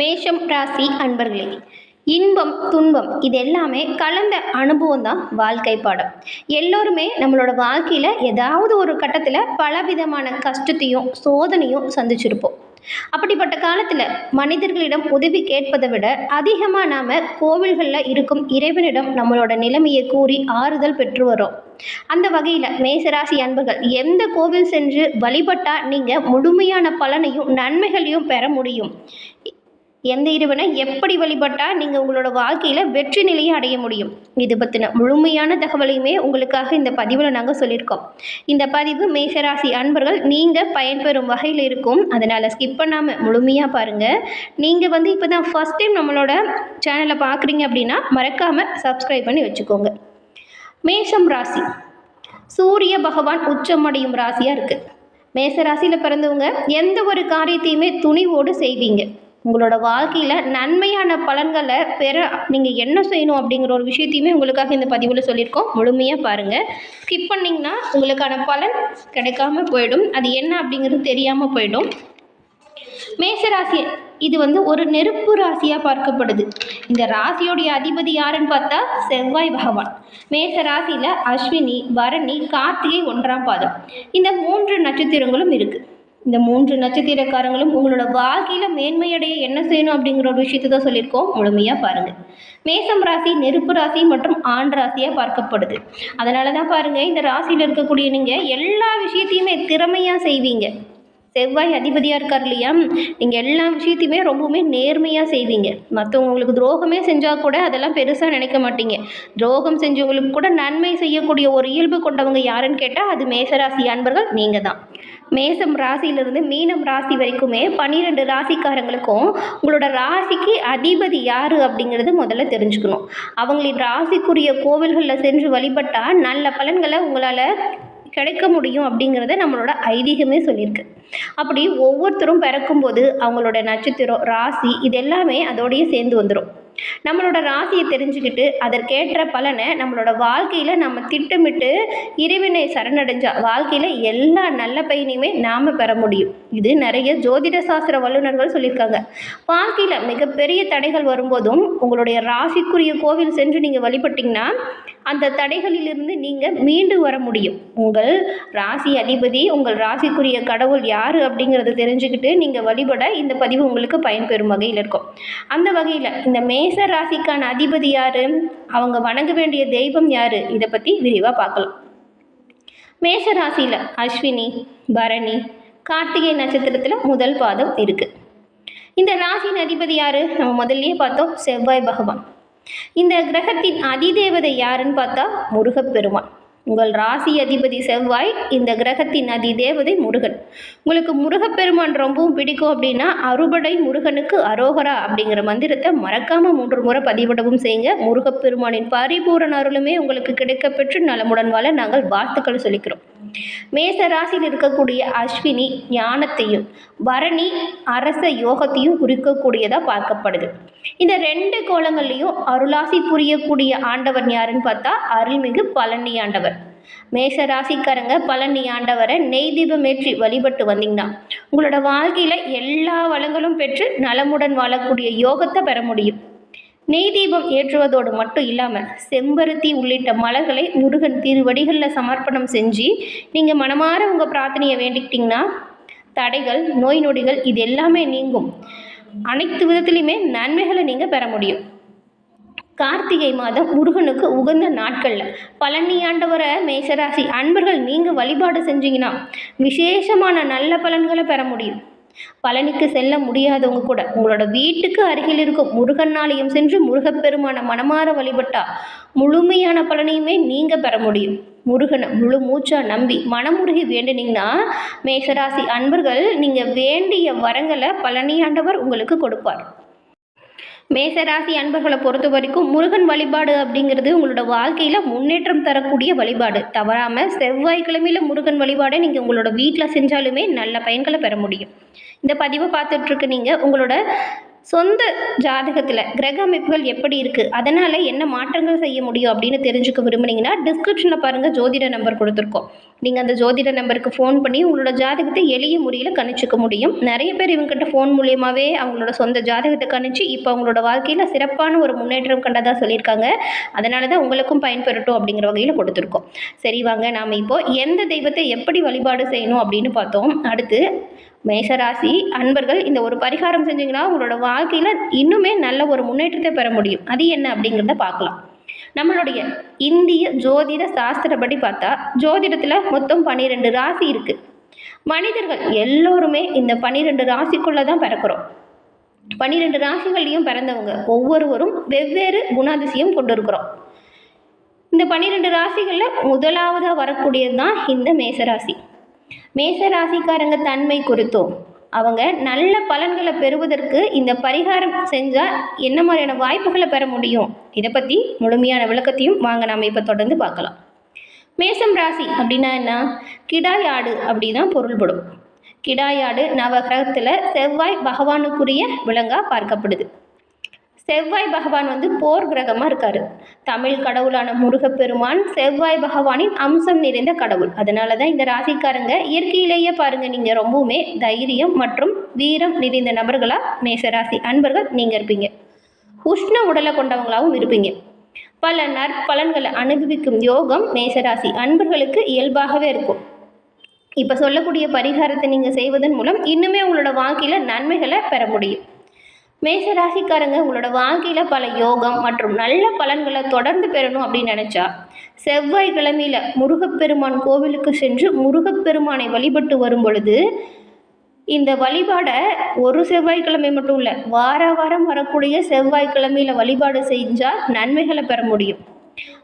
மேஷம் ராசி அன்பர்களே இன்பம் துன்பம் இது எல்லாமே கலந்த அனுபவம் தான் வாழ்க்கை பாடம். எல்லோருமே நம்மளோட வாழ்க்கையில் ஏதாவது ஒரு கட்டத்தில் பலவிதமான கஷ்டத்தையும் சோதனையும் சந்திச்சிருப்போம். அப்படிப்பட்ட காலத்தில் மனிதர்களிடம் உதவி கேட்பதை விட அதிகமாக நாம் கோவில்களில் இருக்கும் இறைவனிடம் நம்மளோட நிலைமையை கூறி ஆறுதல் பெற்று வரோம் அந்த வகையில் மேசராசி அன்பர்கள் எந்த கோவில் சென்று வழிபட்டால் நீங்கள் முழுமையான பலனையும் நன்மைகளையும் பெற முடியும்? எந்த இறைவனை எப்படி வழிபட்டால் நீங்கள் உங்களோட வாழ்க்கையில் வெற்றி நிலையை அடைய முடியும்? இது பற்றின முழுமையான தகவலையுமே உங்களுக்காக இந்த பதிவில் நாங்கள் சொல்லியிருக்கோம். இந்த பதிவு மேஷராசி அன்பர்கள் நீங்கள் பயன்பெறும் வகையில் இருக்கும். அதனால் ஸ்கிப் பண்ணாமல் முழுமையாக பாருங்கள் நீங்கள் வந்து இப்போ தான் ஃபஸ்ட் டைம் நம்மளோட சேனலை பார்க்குறீங்க அப்படின்னா மறக்காமல் சப்ஸ்கிரைப் பண்ணி வச்சுக்கோங்க. மேஷம் ராசி. சூரிய பகவான் உச்சமடையும் ராசியாக இருக்குது மேச ராசியில் பிறந்தவங்க எந்த ஒரு காரியத்தையுமே துணிவோடு செய்வீங்க. உங்களோட வாழ்க்கையில் நன்மையான பலன்களை பெற நீங்கள் என்ன செய்யணும் அப்படிங்கிற ஒரு விஷயத்தையுமே உங்களுக்காக இந்த பதிவில் சொல்லியிருக்கோம். முழுமையாக பாருங்கள் ஸ்கிப் பண்ணிங்கன்னா உங்களுக்கான பலன் கிடைக்காம போயிடும். அது என்ன அப்படிங்கிறது தெரியாமல் போயிடும். மேசராசி இது வந்து ஒரு நெருப்பு ராசியாக பார்க்கப்படுது. இந்த ராசியோடைய அதிபதி யாருன்னு பார்த்தா செவ்வாய் பகவான். மேச ராசியில் அஸ்வினி பரணி கார்த்திகை ஒன்றாம் பாதம். இந்த மூன்று நட்சத்திரங்களும் இருக்குது இந்த மூன்று நட்சத்திரக்காரங்களும் உங்களோட வாழ்க்கையில் மேன்மையடைய என்ன செய்யணும் அப்படிங்கிற ஒரு விஷயத்தை தான் சொல்லியிருக்கோம். முழுமையாக பாருங்கள் மேசம் ராசி நெருப்பு ராசி மற்றும் ஆண் ராசியாக பார்க்கப்படுது. அதனால தான் பாருங்கள் இந்த ராசியில் இருக்கக்கூடிய நீங்கள் எல்லா விஷயத்தையுமே திறமையாக செய்வீங்க. செவ்வாய் அதிபதியாக இருக்கார் இல்லையா? நீங்கள் எல்லா விஷயத்தையுமே ரொம்பவுமே நேர்மையாக செய்வீங்க. மற்றவங்க உங்களுக்கு துரோகமே செஞ்சால் கூட அதெல்லாம் பெருசாக நினைக்க மாட்டீங்க. துரோகம் செஞ்சவங்களுக்கு கூட நன்மை செய்யக்கூடிய ஒரு இயல்பு கொண்டவங்க யாருன்னு கேட்டால் அது மேசராசி அன்பர்கள். நீங்கள் தான் மேசம் ராசியிலிருந்து மீனம் ராசி வரைக்குமே பன்னிரெண்டு ராசிக்காரங்களுக்கும் உங்களோட ராசிக்கு அதிபதி யார் அப்படிங்கிறது முதல்ல தெரிஞ்சுக்கணும். அவங்களின் ராசிக்குரிய கோவில்களில் சென்று வழிபட்டால் நல்ல பலன்களை உங்களால் கிடைக்க முடியும் அப்படிங்கிறத நம்மளோட ஐதீகமே சொல்லியிருக்கு. அப்படி ஒவ்வொருத்தரும் பிறக்கும்போது அவங்களோட நட்சத்திரம் ராசி இது எல்லாமே அதோடயே சேர்ந்து வந்துடும் நம்மளோட ராசியை தெரிஞ்சுக்கிட்டு அதற்கேற்ற பலனை நம்மளோட வாழ்க்கையில் நம்ம திட்டமிட்டு இறைவனை சரணடைஞ்சா வாழ்க்கையில் எல்லா நல்ல பயனையுமே நாம் பெற முடியும். இது நிறைய ஜோதிட சாஸ்திர வல்லுநர்கள் சொல்லியிருக்காங்க. வாழ்க்கையில் மிகப்பெரிய தடைகள் வரும்போதும் உங்களுடைய ராசிக்குரிய கோவில் சென்று நீங்கள் வழிபட்டிங்கன்னா அந்த தடைகளிலிருந்து நீங்கள் மீண்டு வர முடியும். உங்கள் ராசி அதிபதி உங்கள் ராசிக்குரிய கடவுள் யார் யார் அப்படிங்கிறத தெரிஞ்சுக்கிட்டு நீங்கள் வழிபட இந்த பதிவு உங்களுக்கு பயன்பெறும் வகையில் இருக்கும். அந்த வகையில் இந்த மேச ராசிக்கான அதிபதி யார்? அவங்க வணங்க வேண்டிய தெய்வம் யார்? இதை பற்றி விரிவாக பார்க்கலாம். மேஷ ராசியில் அஸ்வினி பரணி கார்த்திகை நட்சத்திரத்தில் முதல் பாதம் இருக்குது இந்த ராசியின் அதிபதி யார்? நம்ம முதல்லயே பார்த்தோம் செவ்வாய் பகவான். இந்த கிரகத்தின் அதிதேவதை யாருன்னு பார்த்தா முருகப்பெருமான் உங்கள் ராசி அதிபதி செவ்வாய் இந்த கிரகத்தின் அதிதேவதை முருகன். உங்களுக்கு முருகப்பெருமான் ரொம்பவும் பிடிக்கும் அப்படின்னா அறுபடை முருகனுக்கு அரோகரா அப்படிங்கிற மந்திரத்தை மறக்காமல் மூன்று முறை பதிவிடவும் செய்யுங்க. முருகப்பெருமானின் பரிபூரண அருளுமே உங்களுக்கு கிடைக்கப்பெற்று நலமுடன் வாழ நாங்கள் வாழ்த்துக்கள் சொல்லிக்கிறோம். மேச ராசியில் இருக்கக்கூடிய அஸ்வினி ஞானத்தையும் பரணி அரச யோகத்தையும் குறிக்கக்கூடியதாக பார்க்கப்படுது. இந்த ரெண்டு கோலங்கள்லையும் அருளாசி புரியக்கூடிய ஆண்டவர் யாருன்னு பார்த்தா அருள்மிகு பழனி ஆண்டவர் மேஷ ராசிக்காரங்க பழனி ஆண்டவரை நெய் தீபம் ஏற்றி வழிபட்டு வந்தீங்கன்னா உங்களோட வாழ்க்கையில் எல்லா வளங்களும் பெற்று நலமுடன் வாழக்கூடிய யோகத்தை பெற முடியும். நெய் தீபம் ஏற்றுவதோடு மட்டும் இல்லாமல் செம்பருத்தி உள்ளிட்ட மலர்களை முருகன் திருவடிகளில் சமர்ப்பணம் செஞ்சு நீங்கள் மனமாற உங்கள் பிரார்த்தனையை வேண்டிக்கிட்டிங்கன்னா தடைகள் நோய் நொடிகள் இது எல்லாமே நீங்கும். அனைத்து விதத்துலையுமே நன்மைகளை நீங்கள் பெற முடியும். கார்த்திகை மாதம் முருகனுக்கு உகந்த நாட்களில். பழனி ஆண்டவரை மேசராசி அன்பர்கள் நீங்கள் வழிபாடு செஞ்சீங்கன்னா விசேஷமான நல்ல பலன்களை பெற முடியும். பழனிக்கு செல்ல முடியாதவங்க கூட உங்களோட வீட்டுக்கு அருகில் இருக்கும் முருகன் ஆலயம் சென்று முருகப்பெருமான மனமாற வழிபட்டா முழுமையான பலனையுமே நீங்கள் பெற முடியும். முருகனை முழு மூச்சா நம்பி மனமுருகி வேண்டினீங்கன்னா மேசராசி அன்பர்கள் நீங்கள் வேண்டிய வரங்களை பழனியாண்டவர் உங்களுக்கு கொடுப்பார். மேசராசி அன்பர்களை பொறுத்த வரைக்கும் முருகன் வழிபாடு அப்படிங்கிறது உங்களோட வாழ்க்கையில் முன்னேற்றம் தரக்கூடிய வழிபாடு. தவறாமல் செவ்வாய்க்கிழமையில் முருகன் வழிபாடை நீங்கள் உங்களோட வீட்டில் செஞ்சாலுமே நல்ல பயன்களை பெற முடியும். இந்த பதிவை பார்த்துட்ருக்க நீங்கள் உங்களோட சொந்த ஜாதகத்தில் கிரக அமைப்புகள் எப்படி இருக்குது அதனால் என்ன மாற்றங்கள் செய்ய முடியும் அப்படின்னு தெரிஞ்சுக்க விரும்புனீங்கன்னா டிஸ்கிரிப்ஷனில் பாருங்கள் ஜோதிட நம்பர் கொடுத்துருக்கோம். நீங்கள் அந்த ஜோதிட நம்பருக்கு ஃபோன் பண்ணி உங்களோட ஜாதகத்தை எளிய முறையில் கணிச்சிக்க முடியும். நிறைய பேர் இவங்ககிட்ட ஃபோன் மூலியமாகவே அவங்களோட சொந்த ஜாதகத்தை கணிச்சு இப்போ அவங்களோட வாழ்க்கையில் சிறப்பான ஒரு முன்னேற்றம் கண்டதாக சொல்லியிருக்காங்க. அதனால தான் உங்களுக்கும் பயன்பெறட்டும் அப்படிங்கிற வகையில் கொடுத்துருக்கோம். சரி வாங்க நாம் இப்போது எந்த தெய்வத்தை எப்படி வழிபாடு செய்யணும் அப்படின்னு பார்த்தோம். அடுத்து மேஷராசி அன்பர்கள் இந்த ஒரு பரிகாரம் செஞ்சீங்கன்னா உங்களோட வாழ்க்கையில் இன்னுமே நல்ல ஒரு முன்னேற்றத்தை பெற முடியும். அது என்ன அப்படிங்கிறத பார்க்கலாம். நம்மளுடைய இந்திய ஜோதிட சாஸ்திரப்படி பார்த்தா ஜோதிடத்தில் மொத்தம் பன்னிரெண்டு ராசி இருக்குது மனிதர்கள் எல்லோருமே இந்த பன்னிரெண்டு ராசிக்குள்ளே தான் பிறக்கிறோம். பன்னிரெண்டு ராசிகள்லையும் பிறந்தவங்க ஒவ்வொருவரும் வெவ்வேறு குணாதிசயம் கொண்டிருக்கிறோம். இந்த பன்னிரெண்டு ராசிகளில் முதலாவதாக வரக்கூடியது தான் இந்த மேசராசி மேசராசிக்காரங்க தன்மை குறித்தும் அவங்க நல்ல பலன்களை பெறுவதற்கு இந்த பரிகாரம் செஞ்சால் என்ன மாதிரியான வாய்ப்புகளை பெற முடியும்? இதை பற்றி முழுமையான விளக்கத்தையும் வாங்க நாம் இப்போ தொடர்ந்து பார்க்கலாம். மேசம் ராசி அப்படின்னா என்ன? கிடாயாடு அப்படி தான் பொருள்படும் கிடாயாடு நவகிரகத்தில் செவ்வாய் பகவானுக்குரிய விலங்காக பார்க்கப்படுது. செவ்வாய் பகவான் வந்து போர் கிரகமாக இருக்கார். தமிழ் கடவுளான முருகப்பெருமான் செவ்வாய் பகவானின் அம்சம் நிறைந்த கடவுள். அதனால தான் இந்த ராசிக்காரங்க இயற்கையிலேயே பாருங்கள் நீங்கள் ரொம்பவுமே தைரியம் மற்றும் வீரம் நிறைந்த நபர்களாக மேசராசி அன்பர்கள் நீங்கள் இருப்பீங்க. உஷ்ண உடலை கொண்டவங்களாகவும் இருப்பீங்க. பல நற்பலன்களை அனுபவிக்கும் யோகம் மேசராசி அன்பர்களுக்கு இயல்பாகவே இருக்கும். இப்போ சொல்லக்கூடிய பரிகாரத்தை நீங்கள் செய்வதன் மூலம் இன்னுமே உங்களோட வாழ்க்கையில் நன்மைகளை பெற முடியும். மேசராசிக்காரங்க உங்களோட வாழ்க்கையில் பல யோகம் மற்றும் நல்ல பலன்களை தொடர்ந்து பெறணும் அப்படின்னு நினச்சா செவ்வாய்க்கிழமையில் முருகப்பெருமான் கோவிலுக்கு சென்று முருகப்பெருமானை வழிபட்டு வரும் பொழுது இந்த வழிபாடை ஒரு செவ்வாய்க்கிழமை மட்டும் இல்லை வார வாரம் வரக்கூடிய செவ்வாய்க்கிழமையில் வழிபாடு செஞ்சால் நன்மைகளை பெற முடியும்.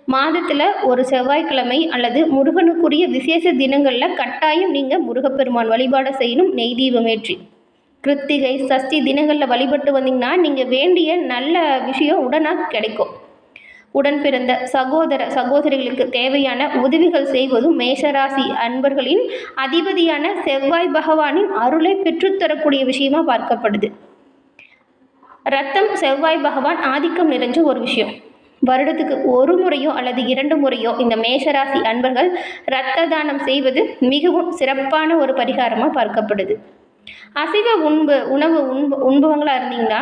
மாதத்தில் ஒரு செவ்வாய்க்கிழமை அல்லது முருகனுக்குரிய விசேஷ தினங்களில் கட்டாயம் நீங்கள் முருகப்பெருமான் வழிபாடு செய்யணும் நெய் தீபமேற்றி கிருத்திகை சஷ்டி தினங்களில் வழிபட்டு வந்தீங்கன்னா நீங்கள் வேண்டிய நல்ல விஷயம் உடனாக கிடைக்கும். உடன் பிறந்த சகோதர சகோதரிகளுக்கு தேவையான உதவிகள் செய்வதும் மேஷராசி அன்பர்களின் அதிபதியான செவ்வாய் பகவானின் அருளை பெற்றுத்தரக்கூடிய விஷயமா பார்க்கப்படுது. ரத்தம் செவ்வாய் பகவான் ஆதிக்கம் நிறைஞ்ச ஒரு விஷயம். வருடத்துக்கு ஒரு முறையோ அல்லது இரண்டு முறையோ இந்த மேஷராசி அன்பர்கள் இரத்த தானம் செய்வது மிகவும் சிறப்பான ஒரு பரிகாரமாக பார்க்கப்படுது. அசைவ உண்பு உணவு உண்பு உண்பவங்களாக இருந்தீங்கன்னா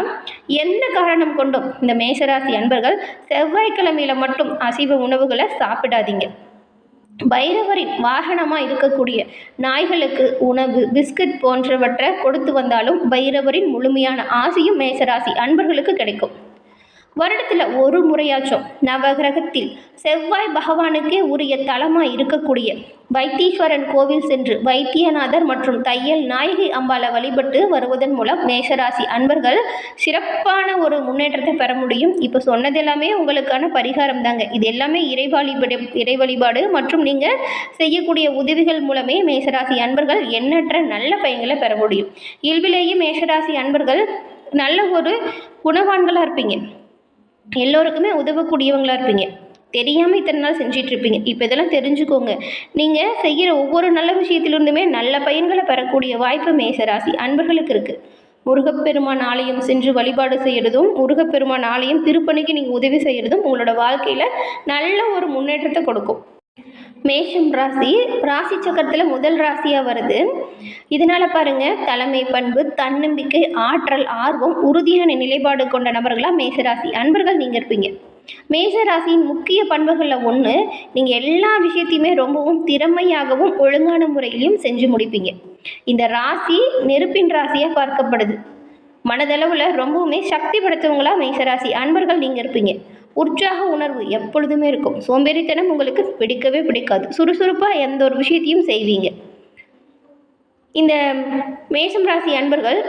எந்த காரணம் கொண்டும் இந்த மேசராசி அன்பர்கள் செவ்வாய்க்கிழமையில் மட்டும் அசைவ உணவுகளை சாப்பிடாதீங்க. பைரவரின் வாகனமாக இருக்கக்கூடிய நாய்களுக்கு உணவு பிஸ்கட் போன்றவற்றை கொடுத்து வந்தாலும் பைரவரின் முழுமையான ஆசையும் மேசராசி அன்பர்களுக்கு கிடைக்கும். வருடத்தில் ஒரு முறையாச்சும் நவகிரகத்தில் செவ்வாய் பகவானுக்கே உரிய தலமாக இருக்கக்கூடிய வைத்தீஸ்வரன் கோவில் சென்று வைத்தியநாதர் மற்றும் தையல் நாயகி அம்பாலை வழிபட்டு வருவதன் மூலம் மேஷராசி அன்பர்கள் சிறப்பான ஒரு முன்னேற்றத்தை பெற முடியும். இப்போ சொன்னது எல்லாமே உங்களுக்கான பரிகாரம் தாங்க. இது எல்லாமே இறைவழிபாடு இறை வழிபாடு மற்றும் நீங்கள் செய்யக்கூடிய உதவிகள் மூலமே மேஷராசி அன்பர்கள் எண்ணற்ற நல்ல பயன்களை பெற முடியும். இயல்பிலேயே மேஷராசி அன்பர்கள் நல்ல ஒரு குணவான்களாக இருப்பீங்க. எல்லோருக்குமே உதவக்கூடியவங்களாக இருப்பீங்க. தெரியாமல் இத்தனை நாள் செஞ்சிட்ருப்பீங்க. இப்போ இதெல்லாம் தெரிஞ்சுக்கோங்க. நீங்கள் செய்கிற ஒவ்வொரு நல்ல விஷயத்திலிருந்துமே நல்ல பயன்களை பெறக்கூடிய வாய்ப்பு மேசராசி அன்பர்களுக்கு இருக்குது முருகப்பெருமான் ஆலயம் சென்று வழிபாடு செய்கிறதும் முருகப்பெருமான் ஆலயம் திருப்பணிக்கு நீங்கள் உதவி செய்கிறதும் உங்களோட வாழ்க்கையில் நல்ல ஒரு முன்னேற்றத்தை கொடுக்கும். மேஷம் ராசி ராசி சக்கரத்தில் முதல் ராசியாக வருது. இதனால் பாருங்கள் தலைமை பண்பு தன்னம்பிக்கை ஆற்றல் ஆர்வம் உறுதியான நிலைப்பாடு கொண்ட நபர்களாக மேசராசி அன்பர்கள் நீங்கள் இருப்பீங்க. மேசராசியின் முக்கிய பண்புகளில் ஒன்று நீங்கள் எல்லா விஷயத்தையுமே ரொம்பவும் திறமையாகவும் ஒழுங்கான முறையிலையும் செஞ்சு முடிப்பீங்க. இந்த ராசி நெருப்பின் ராசியாக பார்க்கப்படுது. மனதளவில் ரொம்பவுமே சக்தி படைத்தவங்களாக மேசராசி அன்பர்கள் நீங்கள் இருப்பீங்க. உற்சாக உணர்வு எப்பொழுதுமே இருக்கும். சோம்பேறித்தனம் உங்களுக்கு பிடிக்கவே பிடிக்காது. சுறுசுறுப்பாக எந்த ஒரு விஷயத்தையும் செய்வீங்க. இந்த மேஷம் ராசி அன்பர்கள்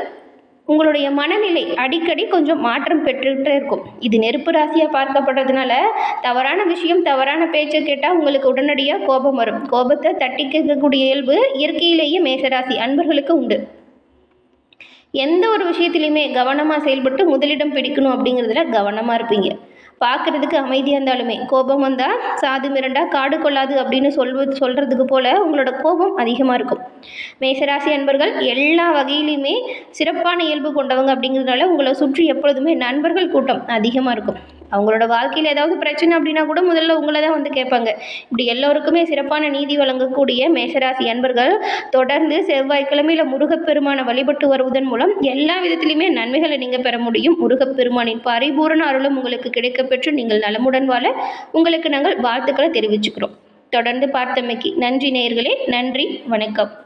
உங்களுடைய மனநிலை அடிக்கடி கொஞ்சம் மாற்றம் பெற்றுக்கிட்டே இருக்கும். இது நெருப்பு ராசியாக பார்க்கப்படுறதுனால தவறான விஷயம் தவறான பேச்சை கேட்டால் உங்களுக்கு உடனடியாக கோபம் வரும். கோபத்தை தட்டி கேட்கக்கூடிய இயல்பு இயற்கையிலேயே மேசராசி அன்பர்களுக்கு உண்டு. எந்த ஒரு விஷயத்துலையுமே கவனமாக செயல்பட்டு முதலிடம் பிடிக்கணும் அப்படிங்கிறதுல கவனமாக இருப்பீங்க. பார்க்குறதுக்கு அமைதியாக இருந்தாலுமே கோபம் வந்தால் சாது மிரண்டா காடு கொள்ளாது அப்படின்னு சொல்வது சொல்கிறதுக்கு போல் உங்களோட கோபம் அதிகமாக இருக்கும். மேசராசி அன்பர்கள் எல்லா வகையிலையுமே சிறப்பான இயல்பு கொண்டவங்க அப்படிங்கிறதுனால உங்களை சுற்றி எப்பொழுதுமே நண்பர்கள் கூட்டம் அதிகமாக இருக்கும். அவங்களோட வாழ்க்கையில் ஏதாவது பிரச்சனை அப்படின்னா கூட முதல்ல உங்களை தான் வந்து கேட்பாங்க. இப்படி எல்லோருக்குமே சிறப்பான நீதி வழங்கக்கூடிய மேஷராசி அன்பர்கள் தொடர்ந்து செவ்வாய்க்கிழமையில் முருகப்பெருமானை வழிபட்டு வருவதன் மூலம் எல்லா விதத்திலையுமே நன்மைகளை நீங்கள் பெற முடியும். முருகப்பெருமானின் பரிபூரண அருளும் உங்களுக்கு கிடைக்கப்பெற்று நீங்கள் நலமுடன் வாழ உங்களுக்கு நாங்கள் வாழ்த்துக்களை தெரிவிச்சுக்கிறோம். தொடர்ந்து பார்த்தமைக்கு நன்றி நேயர்களே நன்றி வணக்கம்.